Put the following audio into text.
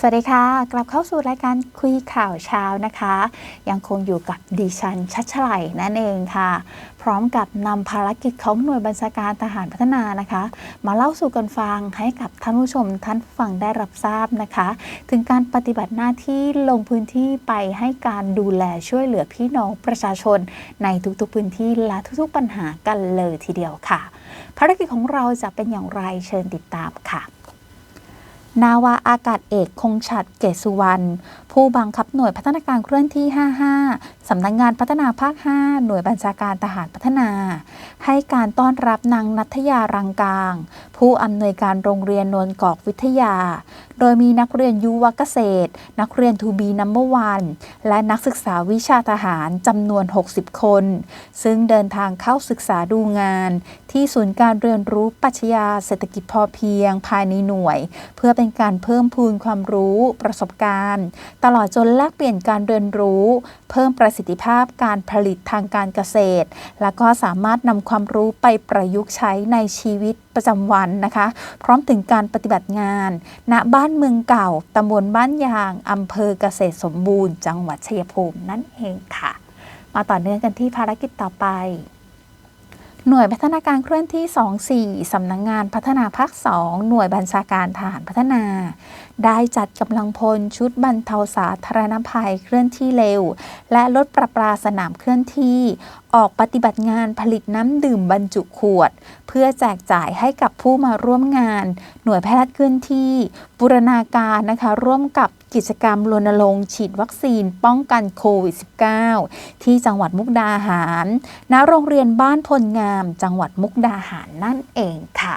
สวัสดีค่ะ กลับเข้าสู่รายการคุยข่าวเช้านะคะ ยังคงอยู่กับดิฉันชัชไหลนั่นเองค่ะ พร้อมกับนำภารกิจของหน่วยบัญชาการทหารพัฒนานะคะ มาเล่าสู่กันฟังให้กับท่านผู้ชมท่านฟังได้รับทราบนะคะ ถึงการปฏิบัติหน้าที่ลงพื้นที่ไปให้การดูแลช่วยเหลือพี่น้องประชาชน ในทุกๆพื้นที่และทุกๆปัญหากันเลยทีเดียวค่ะ ภารกิจของเราจะเป็นอย่างไรเชิญติดตามค่ะ นาวาอากาศเอกคงฉัดเกศสุวรรณผู้บังคับหน่วยพัฒนาการเคลื่อนที่ 55 สำนักงงานพัฒนาภาค 5 หน่วยบัญชาการทหารพัฒนา ให้การต้อนรับนางนัทยารังกลาง ผู้อำนวยการโรงเรียนนนกอกวิทยา โดยมีนักเรียนยุวเกษตร นักเรียนทูบีนัมเบอร์วันและนักศึกษาวิชาทหารจำนวน 60 คน ซึ่งเดินทางเข้าศึกษาดูงาน ที่ศูนย์การเรียนรู้ปัชญาเศรษฐกิจพอเพียงภายในหน่วย เพื่อเป็นการเพิ่มพูนความรู้ประสบการณ์ ตลอดจนแลกเปลี่ยนการเรียนรู้ เพิ่มประสิทธิภาพการผลิตทางการเกษตร และก็สามารถนำความรู้ไปประยุกต์ใช้ในชีวิตประจำวันนะคะ พร้อมถึงการปฏิบัติงาน ณบ้านเมืองเก่าตำบลบ้านยางอำเภอเกษตรสมบูรณ์ จังหวัดชัยภูมินั่นเองค่ะ มาต่อเนื่องกันที่ภารกิจต่อไป หน่วยพัฒนาการเคลื่อนที่ 24 สำนักงงานพัฒนาภาค 2 หน่วยบัญชาการทหารพัฒนาได้จัดกำลังพลชุดบรรเทาสาธารณภัยเคลื่อนที่เร็ว และรถประปาสนามเคลื่อนที่ ออกปฏิบัติงานผลิตน้ำดื่มบรรจุขวด เพื่อแจกจ่ายให้กับผู้มาร่วมงาน หน่วยแพทย์เคลื่อนที่ บูรณาการนะคะร่วมกับกิจกรรมรณรงค์ฉีดวัคซีนป้องกันโควิด -19 ที่จังหวัดมุกดาหาร ณ โรงเรียนบ้านพลงาม จังหวัดมุกดาหารนั่นเองค่ะ